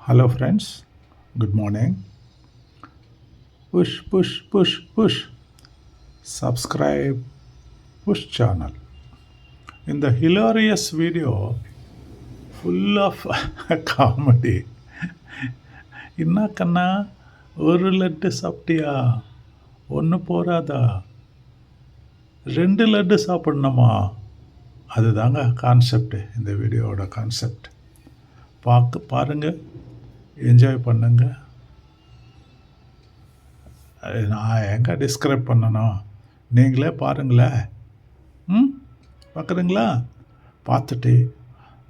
Hello friends good morning push push push push subscribe push channel இந்த hilarious video full of comedy என்ன கண்ணா ஒரு லட்டு சாப்பிட்டியா ஒன்று போகாதா ரெண்டு லட்டு சாப்பிட்ணுமா அதுதாங்க கான்செப்ட் இந்த வீடியோவோட கான்செப்ட் பார்க்க பாருங்கள் என்ஜாய் பண்ணுங்க. நான் எங்கே டிஸ்கிரைப் பண்ணணும் நீங்களே பாருங்களேன் ம்? பார்க்குறீங்களா பார்த்துட்டு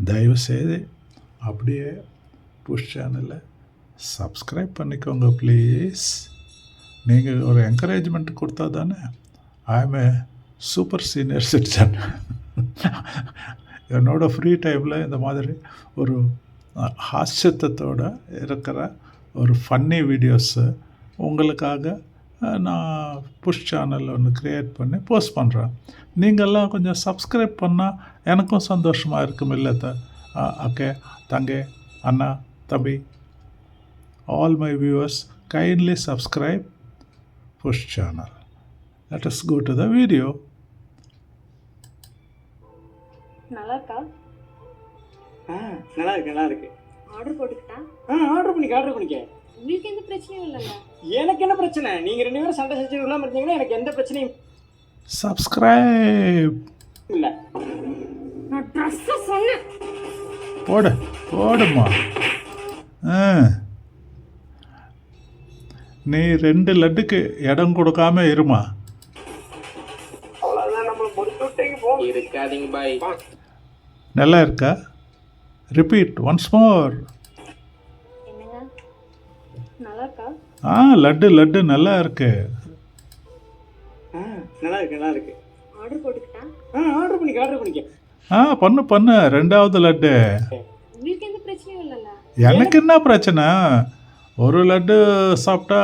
தயவு செய்து அப்படியே புஷ் சேனலை சப்ஸ்கிரைப் பண்ணிக்கோங்க ப்ளீஸ் நீங்கள் ஒரு என்கரேஜ்மெண்ட் கொடுத்தா தானே I'm a super senior citizen என்னோட ஃப்ரீ டைமில் இந்த மாதிரி ஒரு ஹாஸ்யத்தோட இருக்கிற ஒரு ஃபன்னி வீடியோஸு உங்களுக்காக நான் புஷ் சேனல் ஒன்று க்ரியேட் பண்ணி போஸ்ட் பண்ணுறேன் நீங்கள்லாம் கொஞ்சம் சப்ஸ்கிரைப் பண்ணால் எனக்கும் சந்தோஷமாக இருக்கும் இல்லை த ஓகே தங்கை அண்ணா தம்பி all my viewers kindly subscribe push channel let us go the video நல்லா இருக்கா ஆ நல்லா இருக்கு நல்லா இருக்கு ஆர்டர் போட்டுக்கிட்டா? ஆ ஆர்டர் பண்ணிக்க ஆர்டர் பண்ணிக்க. உங்களுக்கு எந்த பிரச்சனையும் இல்லைல்ல? எனக்கு என்ன பிரச்சனை? நீங்க ரெண்டு பேரும் சண்டை செஞ்சு இல்லாம இருந்தீங்கன்னா எனக்கு எந்த பிரச்சனையும் subscribe. இல்ல. நான் ட்ரெஸ்ஸை சொன்னேன். போடு போடுமா ஆ. நீ ரெண்டு லட்டுக்கு இடம் கொடுக்காம இருமா? இருக்காதீங்க பாய் நல்லா இருக்கா? ரிப்பீட் ஒன்ஸ் மோர் ஆ லட்டு லட்டு நல்லா இருக்கு ஆ நல்லா இருக்கு நல்லா இருக்கு ஆர்டர் போட்டுக்கிட்டா? ஆ ஆர்டர் பண்ணிக்க ஆர்டர் பண்ணிக்க. ஆ பண்ணு பண்ணு ரெண்டாவது லட்டு. உங்களுக்கு எந்த பிரச்சனையும் இல்லைல்ல? எனக்கு என்ன பிரச்சனை? ஒரு லட்டு சாப்பிட்டா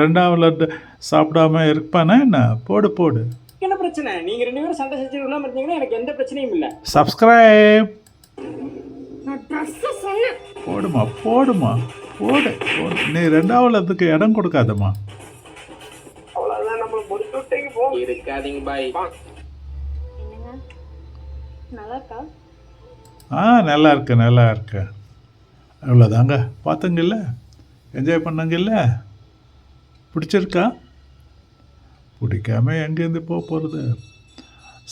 ரெண்டாவது லட்டு சாப்பிடாம இருப்பானே என்ன? போடு போடு. என்ன பிரச்சனை? நீங்க ரெண்டு பேரும் சண்டை செஞ்சு இருந்தீங்கன்னா எனக்கு எந்த பிரச்சனையும் இல்ல. சப்ஸ்கிரைப் போடுமா போடுமா. போடு போடு. நீ ரெண்டாவது லட்டுக்கு இடம் கொடுக்காதம்மா. இருக்காதீங்க பாய். ஆ நல்லா இருக்கு நல்லா இருக்கு அவ்வளோதாங்க பார்த்தங்கில்ல என்ஜாய் பண்ணங்கில்ல. பிடிச்சிருக்கா? பிடிக்காம எங்கேருந்து போக போகிறது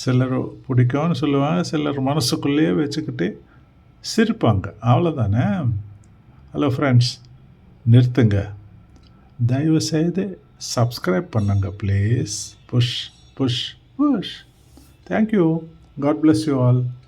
சிலர் பிடிக்கும்னு சொல்லுவாங்க சிலர் மனசுக்குள்ளேயே வச்சுக்கிட்டு சிரிப்பாங்க. அவ்வளோதானே ஹலோ ஃப்ரெண்ட்ஸ் நிறுத்துங்க. தயவு செய்து சப்ஸ்கிரைப் பண்ணுங்க please push push push thank you god bless you all